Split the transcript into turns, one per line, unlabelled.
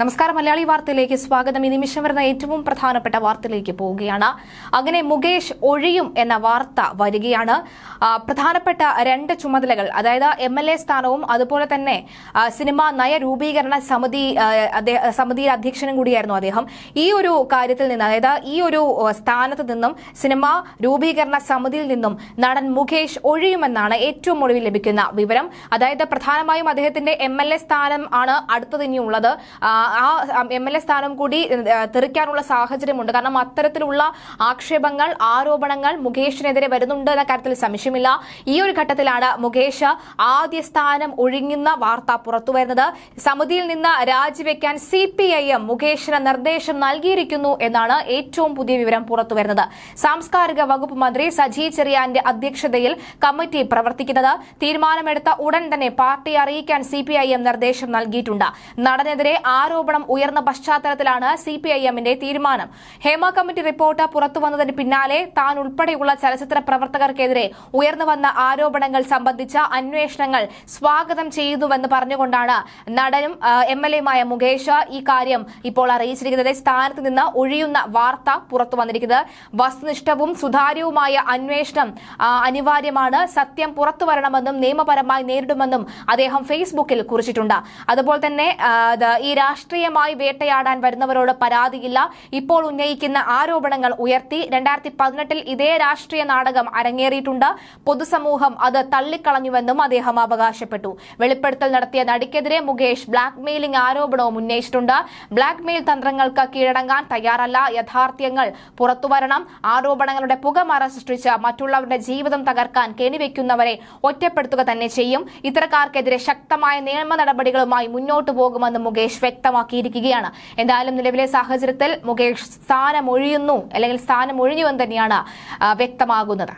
നമസ്കാരം. മലയാളി വാർത്തയിലേക്ക് സ്വാഗതം. ഈ നിമിഷം വരുന്ന ഏറ്റവും പ്രധാനപ്പെട്ട വാർത്തയിലേക്ക് പോവുകയാണ്. അങ്ങനെ മുകേഷ് ഒഴിയും എന്ന വാർത്ത വരികയാണ്. പ്രധാനപ്പെട്ട രണ്ട് ചുമതലകൾ അതായത് എം എൽ എ സ്ഥാനവും അതുപോലെ തന്നെ സിനിമാ നയരൂപീകരണ സമിതി ആ, സമിതിയുടെ അധ്യക്ഷനും കൂടിയായിരുന്നു അദ്ദേഹം. ഈ ഒരു കാര്യത്തിൽ നിന്ന് അതായത് ഈ ഒരു സ്ഥാനത്ത് നിന്നും സിനിമ രൂപീകരണ സമിതിയിൽ നിന്നും നടൻ മുകേഷ് ഒഴിയുമെന്നാണ് ഏറ്റവും ഒടുവിൽ ലഭിക്കുന്ന വിവരം. അതായത് പ്രധാനമായും അദ്ദേഹത്തിന്റെ എം എൽ എ സ്ഥാനം ആണ് അടുത്തത് ഇനിയുള്ളത്. ആ, എം എൽ എ സ്ഥാനം കൂടി തെറിക്കാനുള്ള സാഹചര്യമുണ്ട്. കാരണം അത്തരത്തിലുള്ള ആക്ഷേപങ്ങൾ ആരോപണങ്ങൾ മുകേഷിനെതിരെ വരുന്നുണ്ട് എന്ന കാര്യത്തിൽ സംശയമില്ല ഈ ഒരു ഘട്ടത്തിലാണ് മുകേഷ് ആദ്യ സ്ഥാനം ഒഴിഞ്ഞുന്ന വാർത്ത പുറത്തുവരുന്നത് സമിതിയിൽ നിന്ന് രാജിവെക്കാൻ സി പി ഐ എം മുകേഷിന് നിർദ്ദേശം നൽകിയിരിക്കുന്നു എന്നാണ് ഏറ്റവും പുതിയ വിവരം പുറത്തുവരുന്നത് സാംസ്കാരിക വകുപ്പ് മന്ത്രി സജി ചെറിയാന്റെ അധ്യക്ഷതയിൽ കമ്മിറ്റി പ്രവർത്തിക്കുന്നത്. തീരുമാനമെടുത്ത ഉടൻ തന്നെ പാർട്ടി അറിയിക്കാൻ സി പി ഐ എം നിർദ്ദേശം നൽകിയിട്ടുണ്ട്. നടനെതിരെ ആരോപണം ഉയർന്ന പശ്ചാത്തലത്തിലാണ് സി പി ഐ എമ്മിന്റെ തീരുമാനം. ഹേമ കമ്മിറ്റി റിപ്പോർട്ട് പുറത്തുവന്നതിന് പിന്നാലെ താൻ ഉൾപ്പെടെയുള്ള ചലച്ചിത്ര പ്രവർത്തകർക്കെതിരെ ഉയർന്നു വന്ന ആരോപണങ്ങൾ സംബന്ധിച്ച അന്വേഷണങ്ങൾ സ്വാഗതം ചെയ്യുന്നുവെന്ന് പറഞ്ഞുകൊണ്ടാണ് നടനും എം എൽ എയുമായ മുകേഷ് ഈ കാര്യം ഇപ്പോൾ അറിയിച്ചിരിക്കുന്നത്. സ്ഥാനത്ത് നിന്ന് ഒഴിയുന്ന വാർത്ത പുറത്തു വന്നിരിക്കുന്നത്. വസ്തുനിഷ്ഠവും സുതാര്യവുമായ അന്വേഷണം അനിവാര്യമാണ്. സത്യം പുറത്തു വരണമെന്നും നിയമപരമായി നേരിടുമെന്നും അദ്ദേഹം ഫേസ്ബുക്കിൽ കുറിച്ചിട്ടുണ്ട്. അതുപോലെ തന്നെ ഈ രാഷ്ട്രീയമായി വേട്ടയാടാൻ വരുന്നവരോട് പരാതിയില്ല. ഇപ്പോൾ ഉന്നയിക്കുന്ന ആരോപണങ്ങൾ ഉയർത്തി രണ്ടായിരത്തി പതിനെട്ടിൽ ഇതേ രാഷ്ട്രീയ നാടകം അരങ്ങേറിയിട്ടുണ്ട്. പൊതുസമൂഹം അത് തള്ളിക്കളഞ്ഞുവെന്നും അദ്ദേഹം അവകാശപ്പെട്ടു. വെളിപ്പെടുത്തൽ നടത്തിയ നടിക്കെതിരെ മുകേഷ് ബ്ലാക്ക് മെയിലിംഗ് ആരോപണവും ഉന്നയിച്ചിട്ടുണ്ട്. ബ്ലാക്ക് മെയിൽ തന്ത്രങ്ങൾക്ക് കീഴടങ്ങാൻ തയ്യാറല്ല. യഥാർത്ഥ്യങ്ങൾ പുറത്തുവരണം. ആരോപണങ്ങളുടെ പുകമറ സൃഷ്ടിച്ച് മറ്റുള്ളവരുടെ ജീവിതം തകർക്കാൻ കെണിവെക്കുന്നവരെ ഒറ്റപ്പെടുത്തുക തന്നെ ചെയ്യും. ഇത്തരക്കാർക്കെതിരെ ശക്തമായ നിയമ നടപടികളുമായി മുന്നോട്ടു പോകുമെന്ന് മുകേഷ് വ്യക്തമാക്കിയിരിക്കുകയാണ്. എന്തായാലും നിലവിലെ സാഹചര്യത്തിൽ മുകേഷ് സ്ഥാനമൊഴിയുന്നു അല്ലെങ്കിൽ സ്ഥാനമൊഴിഞ്ഞുവെന്ന് തന്നെയാണ് വ്യക്തമാകുന്നത്.